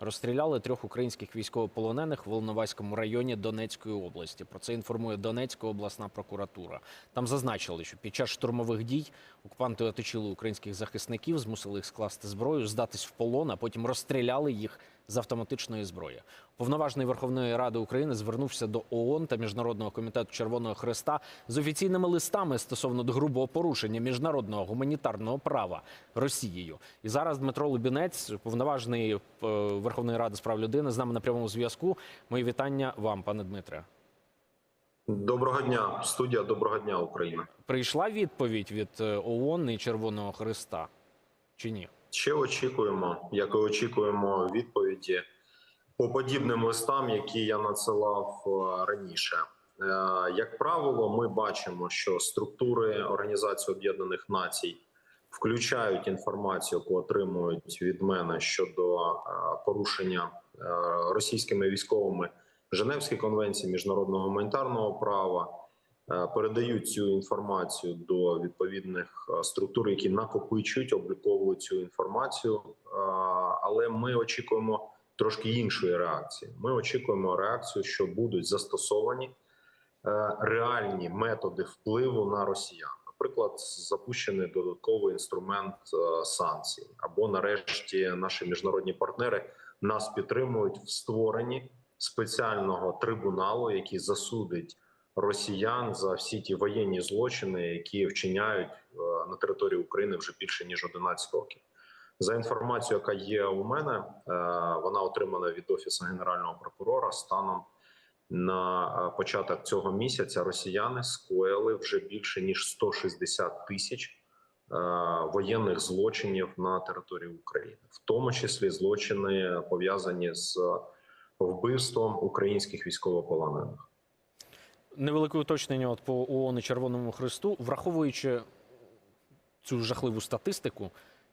Розстріляли трьох українських військовополонених в Волноваському районі Донецької області. Про це інформує Донецька обласна прокуратура. Там зазначили, що під час штурмових дій окупанти оточили українських захисників, змусили їх скласти зброю, здатись в полон, а потім розстріляли їх з автоматичної зброї. Повноважний Верховної Ради України звернувся до ООН та Міжнародного комітету Червоного Хреста з офіційними листами стосовно грубого порушення міжнародного гуманітарного права Росією. І зараз Дмитро Лубінець, повноважний е, Верховної Ради з прав людини, з нами на прямому зв'язку. Мої вітання вам, пане Дмитре. Доброго дня, студія. Доброго дня, Україна. Прийшла відповідь від е, ООН і Червоного Хреста чи ні? Ще очікуємо, як і очікуємо відповіді по подібним листам, які я надсилав е, раніше. Е, Як правило, ми бачимо, що структури Організації Об'єднаних Націй включають інформацію, яку отримують від мене щодо е, порушення російськими військовими Женевської конвенції міжнародного гуманітарного права. Е, Передають цю інформацію до відповідних е, структур, які накопичують, обліковують цю інформацію. Е, Але ми очікуємо трошки іншої реакції. Ми очікуємо реакцію, що будуть застосовані реальні методи впливу на росіян. Наприклад, запущений додатковий інструмент санкцій, або нарешті наші міжнародні партнери нас підтримують в створенні спеціального трибуналу, який засудить росіян за всі ті воєнні злочини, які вчиняють е, на території України вже більше ніж 11 років. За інформацією, яка є у мене, е, вона отримана від офісу генерального прокурора станом на е, початок цього місяця. Росіяни скоїли вже більше ніж 160 тисяч воєнних злочинів на території України, в тому числі злочини пов'язані з вбивством українських військовополонених. Невелике уточнення от по ООН і Червоному Хресту, враховуючи цю жахливу статистику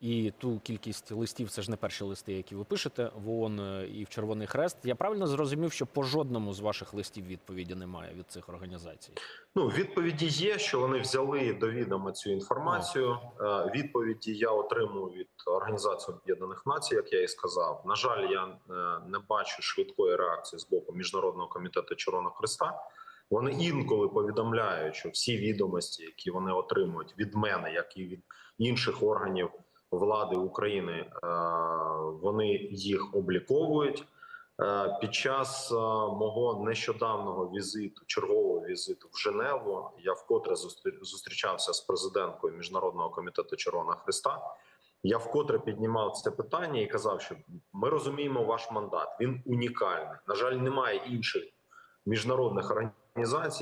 і ту кількість листів, це ж не перші листи, які ви пишете в ООН і в Червоний Хрест. Я правильно зрозумів, що по жодному з ваших листів відповіді немає від цих організацій. Ну, відповіді є, що вони взяли до відома цю інформацію. Е, Відповіді я отримую від Організації Об'єднаних Націй, як я і сказав. На жаль, я е, не бачу швидкої реакції з боку міжнародного комітету Червоного Христа. Вони інколи повідомляють, що всі відомості, які вони отримують від мене, як і від інших органів влади України, е, вони їх обліковують. Е, Під час е, мого нещодавнього візиту, чергового візиту в Женеву, я вкотре зустр- зустрічався з президенткою міжнародного комітету Червоного Христа. Я вкотре піднімав це питання і казав, що ми розуміємо ваш мандат. Він унікальний. На жаль, немає інших міжнародних організацій,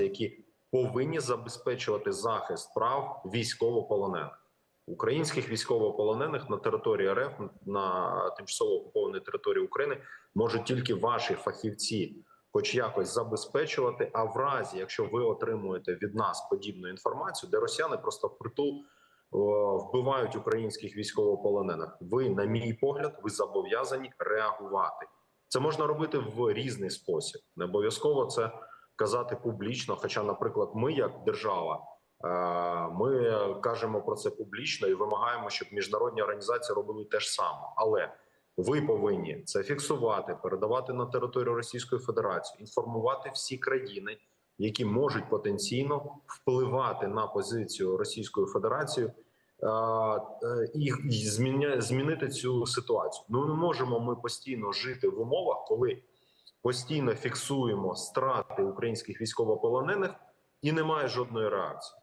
які повинні забезпечувати захист прав військовополонених. Українських військовополонених на території РФ на тимчасово окупованій території України можуть тільки ваші фахівці, хоч якось забезпечувати. А в разі, якщо ви отримуєте від нас подібну інформацію, де росіяни просто впритул вбивають українських військовополонених, ви, на мій погляд, ви зобов'язані реагувати. Це можна робити в різний спосіб. Не обов'язково це казати публічно. Хоча, наприклад, ми, як держава, е, ми кажемо про це публічно і вимагаємо, щоб міжнародні організації робили те ж саме. Але ви повинні це фіксувати, передавати на територію Російської Федерації, інформувати всі країни, які можуть потенційно впливати на позицію Російської Федерації. е, е, І змінити цю ситуацію. Ну не можемо ми постійно жити в умовах, коли постійно фіксуємо страти українських військовополонених і немає жодної реакції.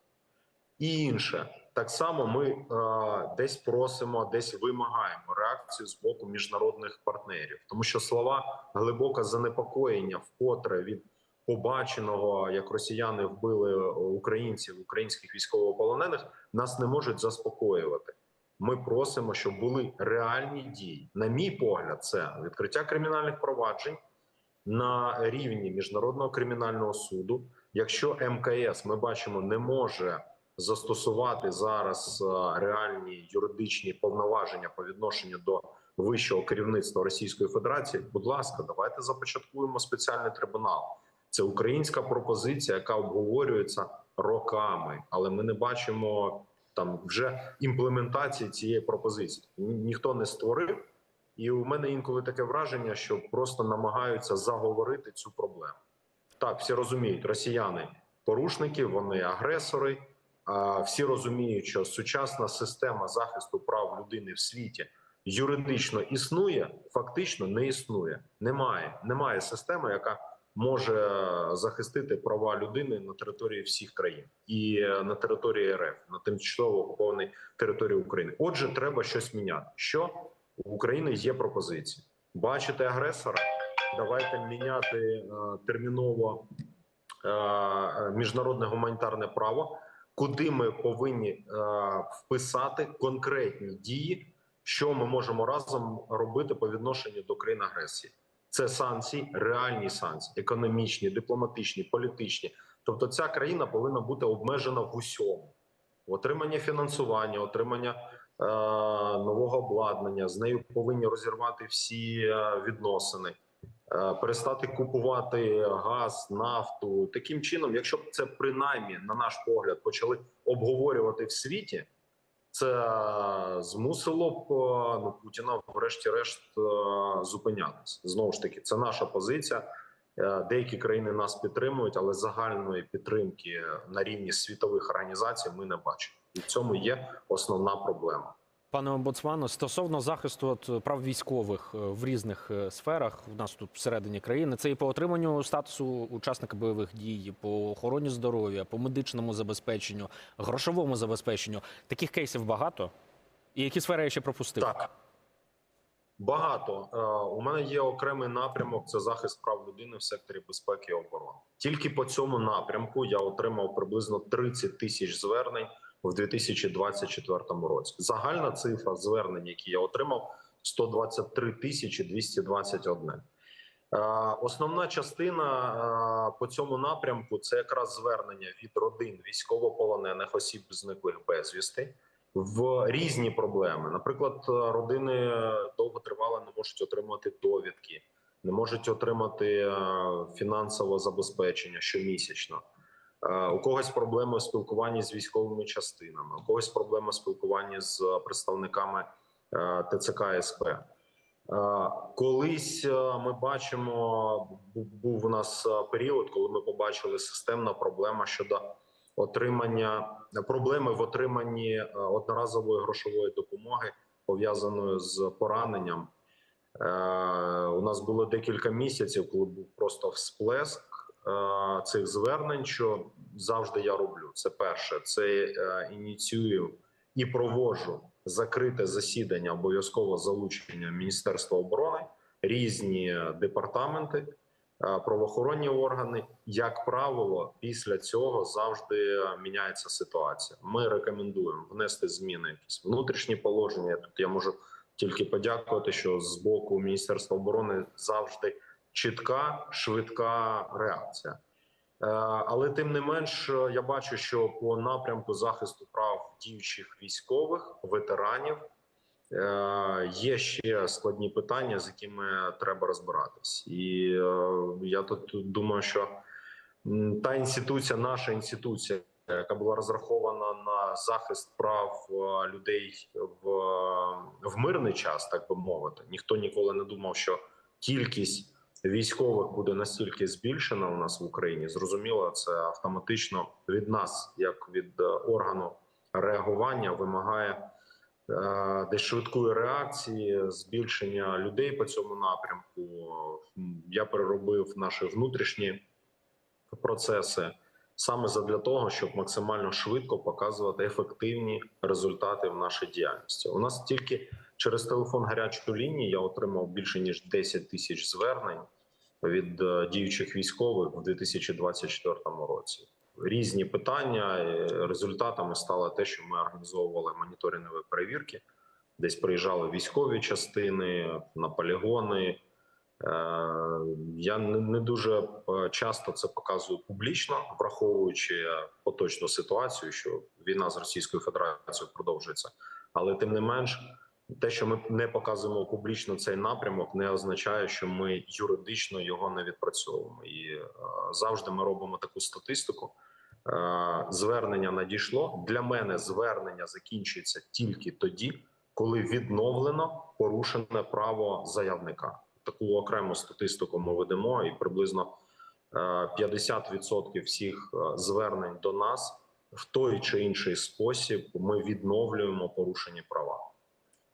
І інше так само ми е, десь просимо, десь вимагаємо реакцію з боку міжнародних партнерів, тому що слова глибоке занепокоєння вкотре від побаченого, як росіяни вбили українців, українських військовополонених, нас не можуть заспокоювати. Ми просимо, щоб були реальні дії. На мій погляд, це відкриття кримінальних проваджень на рівні міжнародного кримінального суду. Якщо МКС ми бачимо не може застосувати зараз е, реальні юридичні повноваження по відношенню до вищого керівництва Російської Федерації, будь ласка, давайте започаткуємо спеціальний трибунал. Це українська пропозиція, яка обговорюється роками, але ми не бачимо там вже імплементації цієї пропозиції. Ні- Ніхто не створив І у мене інколи таке враження, що просто намагаються заговорити цю проблему. Так, всі розуміють, росіяни порушники, вони агресори. Всі розуміють, що сучасна система захисту прав людини в світі юридично існує, фактично не існує. Немає, немає системи, яка може захистити права людини на території всіх країн і е, на території РФ на тимчасово окупованій території України. Отже, треба щось міняти. Що у України є пропозиції? Бачите агресора? Давайте міняти е, терміново е, міжнародне гуманітарне право, куди ми повинні е, вписати конкретні дії, що ми можемо разом робити по відношенню до країн агресії. Це санкції, реальні санкції, економічні, дипломатичні, політичні. Тобто, ця країна повинна бути обмежена в усьому: отримання фінансування, отримання нового обладнання. З нею повинні розірвати всі е, відносини, е, перестати купувати газ, нафту. Таким чином, якщо б це принаймні, на наш погляд, почали обговорювати в світі. Це змусило б е, ну, Путіна, врешті-решт, е, зупинятися. Знову ж таки, це наша позиція. Е, Деякі країни нас підтримують, але загальної підтримки на рівні світових організацій ми не бачимо. І в цьому є основна проблема. Пане омбудсману, стосовно захисту от, прав військових е, в різних е, сферах, у нас тут всередині країни, це і по отриманню статусу учасника бойових дій, по охороні здоров'я, по медичному забезпеченню, грошовому забезпеченню. Таких кейсів багато. І які сфери я ще пропустив? Так багато Е, у мене є окремий напрямок: це захист прав людини в секторі безпеки і оборони. Тільки по цьому напрямку я отримав приблизно 30 тисяч звернень в 2024 році. Загальна цифра звернень, які я отримав, 123 тисячі 221. Е, Основна частина е, по цьому напрямку це якраз звернення від родин військовополонених осіб зниклих безвісти в різні проблеми. Наприклад, родини довготривало не можуть отримати довідки, не можуть отримати е, фінансове забезпечення щомісячно. Е, У когось проблеми в спілкуванні з військовими частинами, у когось проблеми в спілкуванні з представниками е, ТЦК СП. Е, Колись ми бачимо, був у нас період, коли ми побачили системна проблема щодо отримання проблеми в отриманні одноразової грошової допомоги пов'язаної з пораненням. У нас було декілька місяців, коли був просто всплеск цих звернень. Що завжди я роблю. Це перше, це е, ініціюю і проводжу закрите засідання обов'язково залучення Міністерства оборони, різні департаменти, е, правоохоронні органи. Як правило, після цього завжди е, міняється ситуація. Ми рекомендуємо внести зміни якісь внутрішні положення. Тут я можу тільки подякувати, що з боку Міністерства оборони завжди чітка, швидка реакція. Е, Але тим не менш, е, я бачу, що по напрямку захисту прав діючих військових ветеранів е, є ще складні питання, з якими треба розбиратись. І я тут думаю, що та інституція, наша інституція, яка була розрахована на захист прав людей в, в мирний час, так би мовити, ніхто ніколи не думав, що кількість військових буде настільки збільшена у нас в Україні. Зрозуміло, це автоматично від нас, як від е, органу реагування, вимагає е, десь швидкої реакції, збільшення людей по цьому напрямку. Я переробив наші внутрішні процеси саме задля того, щоб максимально швидко показувати ефективні результати в нашій діяльності. У нас тільки через телефон гарячої лінії я отримав більше ніж 10 тисяч звернень від е, діючих військових в 2024 році. Різні питання Е, результатами стало те, що ми організовували моніторингові перевірки. Десь приїжджали військові частини на полігони. Е, Я не дуже часто це показую публічно, враховуючи поточну ситуацію, що війна з Російською Федерацією продовжується. Але тим не менш, те, що ми не показуємо публічно цей напрямок, не означає, що ми юридично його не відпрацьовуємо. І е, завжди ми робимо таку статистику. Е, Звернення надійшло для мене. Звернення закінчується тільки тоді, коли відновлено порушене право заявника. Таку окрему статистику ми ведемо, і приблизно е, 50% всіх е, звернень до нас в той чи інший спосіб ми відновлюємо порушені права.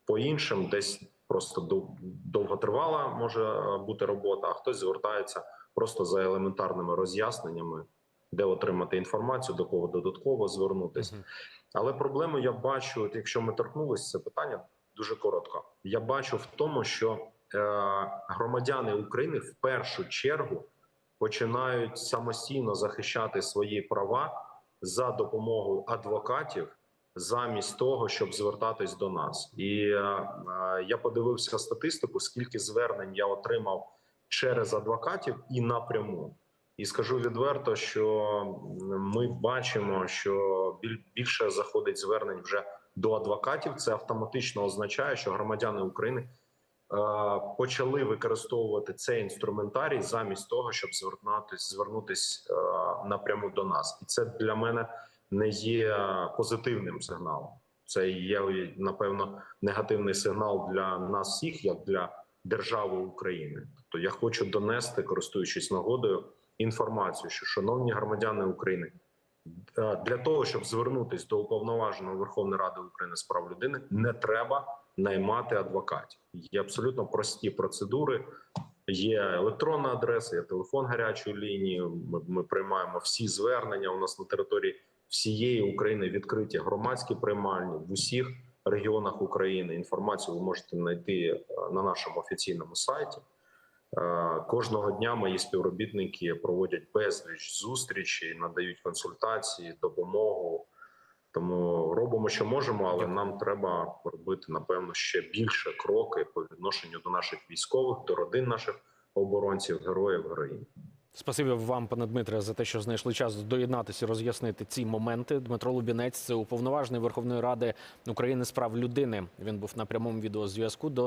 По іншим, десь просто дов- довготривала може е, бути робота, а хтось звертається просто за елементарними роз'ясненнями, де отримати інформацію, до кого додатково звернутися. Мгм. Але проблему я бачу, от якщо ми торкнулися це питання дуже коротко. Я бачу в тому, що е, громадяни України в першу чергу починають самостійно захищати свої права за допомогою адвокатів, замість того, щоб звертатись до нас. І е, е, я подивився статистику, скільки звернень я отримав через адвокатів і напряму. І скажу відверто, що ми бачимо, що біль- більше заходить звернень вже до адвокатів. Це автоматично означає, що громадяни України почали використовувати цей інструментарій замість того, щоб звернутись, звернутись е, напряму до нас, і це для мене не є позитивним сигналом. Це є напевно негативний сигнал для нас всіх, як для держави України. Тобто я хочу донести, користуючись нагодою, інформацію, що шановні громадяни України, е, для того, щоб звернутися до уповноваженого Верховної Ради України з прав людини, не треба наймати адвокатів. Є абсолютно прості процедури. Є електронна адреса, є телефон гарячої лінії. Ми, ми приймаємо всі звернення. У нас на території всієї України відкриті громадські приймальні в усіх регіонах України. Інформацію ви можете знайти е, на нашому офіційному сайті. Е, Кожного дня мої співробітники проводять безліч зустрічей, надають консультації, допомогу. Тому робимо, що можемо, але нам треба робити напевно ще більше кроки по відношенню до наших військових, до родин наших оборонців, героїв, героїнь. Спасибі вам, пане Дмитре, за те, що знайшли час доєднатися, і роз'яснити ці моменти. Дмитро Лубінець, це уповноважений Верховної Ради України з прав людини. Він був на прямому відеозв'язку. До